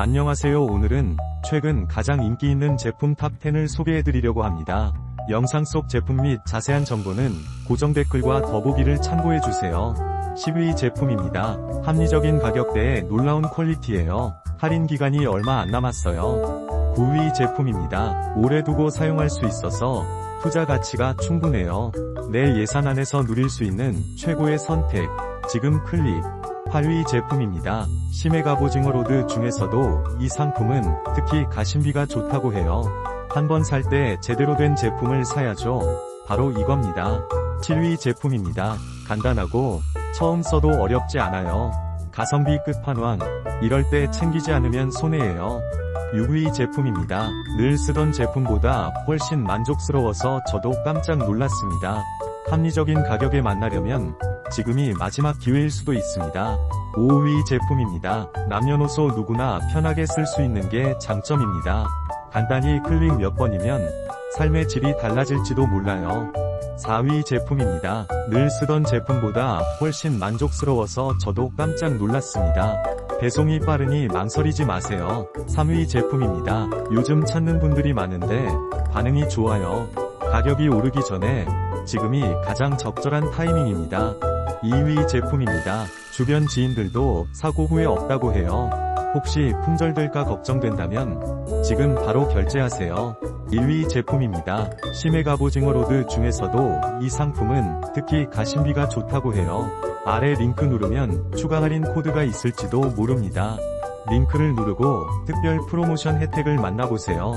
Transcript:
안녕하세요 오늘은 최근 가장 인기 있는 제품 탑10을 소개해드리려고 합니다. 영상 속 제품 및 자세한 정보는 고정 댓글과 더보기를 참고해주세요. 10위 제품입니다. 합리적인 가격대에 놀라운 퀄리티예요. 할인 기간이 얼마 안 남았어요. 9위 제품입니다. 오래 두고 사용할 수 있어서 투자 가치가 충분해요. 내 예산 안에서 누릴 수 있는 최고의 선택. 지금 클릭. 8위 제품입니다. 심해 갑오징어 로드 중에서도 이 상품은 특히 가심비가 좋다고 해요. 한번 살 때 제대로 된 제품을 사야죠. 바로 이겁니다. 7위 제품입니다. 간단하고 처음 써도 어렵지 않아요. 가성비 끝판왕. 이럴 때 챙기지 않으면 손해예요. 6위 제품입니다. 늘 쓰던 제품보다 훨씬 만족스러워서 저도 깜짝 놀랐습니다. 합리적인 가격에 만나려면 지금이 마지막 기회일 수도 있습니다. 5위 제품입니다. 남녀노소 누구나 편하게 쓸 수 있는 게 장점입니다. 간단히 클릭 몇 번이면 삶의 질이 달라질지도 몰라요. 4위 제품입니다. 늘 쓰던 제품보다 훨씬 만족스러워서 저도 깜짝 놀랐습니다. 배송이 빠르니 망설이지 마세요. 3위 제품입니다. 요즘 찾는 분들이 많은데 반응이 좋아요. 가격이 오르기 전에 지금이 가장 적절한 타이밍입니다. 2위 제품입니다. 주변 지인들도 사고 후에 없다고 해요. 혹시 품절될까 걱정된다면 지금 바로 결제하세요. 1위 제품입니다. 갑오징어 로드 중에서도 이 상품은 특히 가심비가 좋다고 해요. 아래 링크 누르면 추가 할인 코드가 있을지도 모릅니다. 링크를 누르고 특별 프로모션 혜택을 만나보세요.